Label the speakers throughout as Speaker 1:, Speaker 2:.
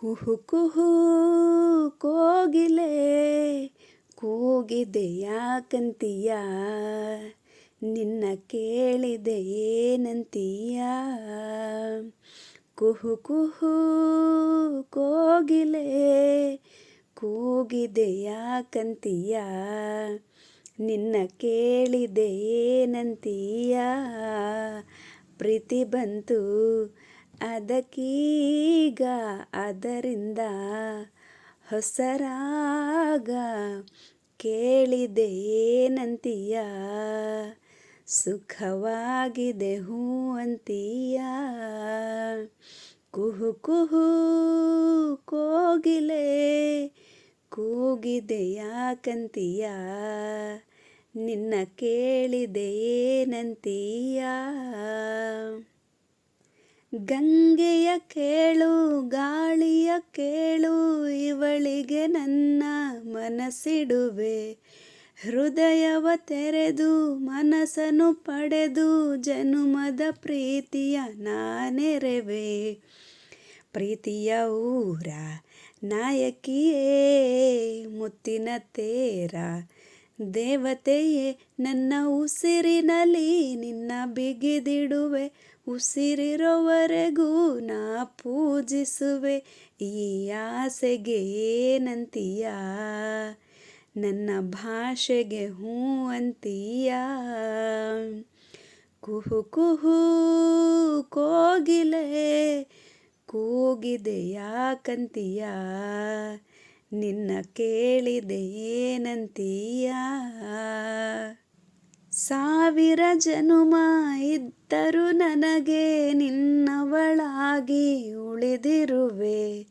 Speaker 1: ಕುಹು ಕುಹು ಕೋಗಿಲೆ ಕೂಗಿದೆ ಯಾಕಂತೀಯ ನಿನ್ನ ಕೇಳಿದೆ ಏನಂತೀಯ? ಕುಹು ಕುಹು ಕೋಗಿಲೆ ಕೂಗಿದೆ ಯಾಕಂತೀಯ ನಿನ್ನ ಕೇಳಿದೆ ಏನಂತೀಯ? ಪ್ರೀತಿ ಬಂತು ಅದಕ್ಕೀಗ ಅದರಿಂದ ಹೊಸರಾಗ ಕೇಳಿದೆ ಏನಂತೀಯ ಸುಖವಾಗಿದೆ ಹೂ ಅಂತೀಯ? ಕುಹು ಕುಹು ಕೋಗಿಲೆ ಕೂಗಿದೆ ಯಾಕಂತೀಯ? ನಿನ್ನ ಕೇಳಿದೆ ಏನಂತೀಯ ಗಂಗೆಯ ಕೇಳು, ಗಾಳಿಯ ಕೇಳು, ಇವಳಿಗೆ ನನ್ನ ಮನಸ್ಸಿಡುವೆ. ಹೃದಯವ ತೆರೆದು, ಮನಸ್ಸನ್ನು ಪಡೆದು, ಜನುಮದ ಪ್ರೀತಿಯ ನಾನೆರೆವೆ. ಪ್ರೀತಿಯ ಊರ, ನಾಯಕಿಯೇ, ಮುತ್ತಿನ ತೇರ ದೇವತೆಯೇ, ನನ್ನ ಉಸಿರಿನಲ್ಲಿ ನಿನ್ನ ಬಿಗಿದಿಡುವೆ. ಉಸಿರಿರೋವರೆಗೂ ನಾ ಪೂಜಿಸುವೆ. ಈ ಆಸೆಗೆ ಏನಂತೀಯ? ನನ್ನ ಭಾಷೆಗೆ ಹೂ ಅಂತೀಯ? ಕುಹು ಕುಹು ಕೋಗಿಲೆ ಕೂಗಿದೆ ಯಾಕಂತೀಯ ನಿನ್ನ ಕೇಳಿದೆ ಏನಂತೀಯ? ಸಾವಿರ ಜನುಮ ಇದ್ದರು ನನಗೆ ನಿನ್ನವಳಾಗಿ ಉಳಿದಿರುವೆ.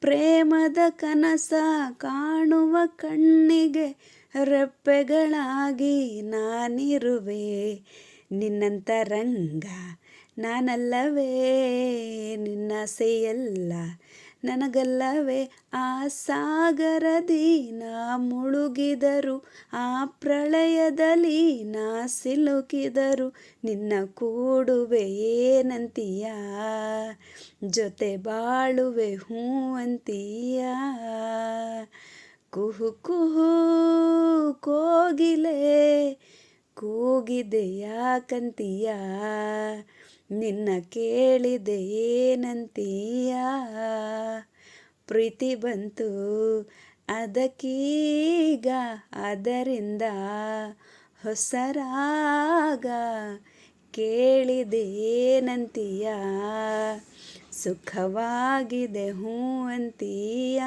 Speaker 1: ಪ್ರೇಮದ ಕನಸ ಕಾಣುವ ಕಣ್ಣಿಗೆ ರೆಪ್ಪೆಗಳಾಗಿ ನಾನಿರುವೆ. ನಿನ್ನಂತ ರಂಗ ನಾನಲ್ಲವೇ ನಿನ್ನಾಸೆಯಲ್ಲ ನನಗಲ್ಲವೇ? ಆ ಸಾಗರದಿ ನಾ ಮುಳುಗಿದರು, ಆ ಪ್ರಳಯದಲ್ಲಿ ನಾ ಸಿಲುಕಿದರು, ನಿನ್ನ ಕೂಡುವೆ ಏನಂತೀಯ? ಜೊತೆ ಬಾಳುವೆ ಹೂ ಅಂತೀಯ ಕುಹು ಕುಹು ಕೋಗಿಲೆ ಕೂಗಿದೆ ಯಾಕಂತೀಯ ನಿನ್ನ ಕೇಳಿದೆ ಏನಂತೀಯ? ಪ್ರೀತಿ ಬಂತು ಅದಕ್ಕೀಗ ಅದರಿಂದ ಹೊಸರಾಗ ಕೇಳಿದೆ ಏನಂತೀಯ? ಸುಖವಾಗಿದೆ ಹೂ ಅಂತೀಯ?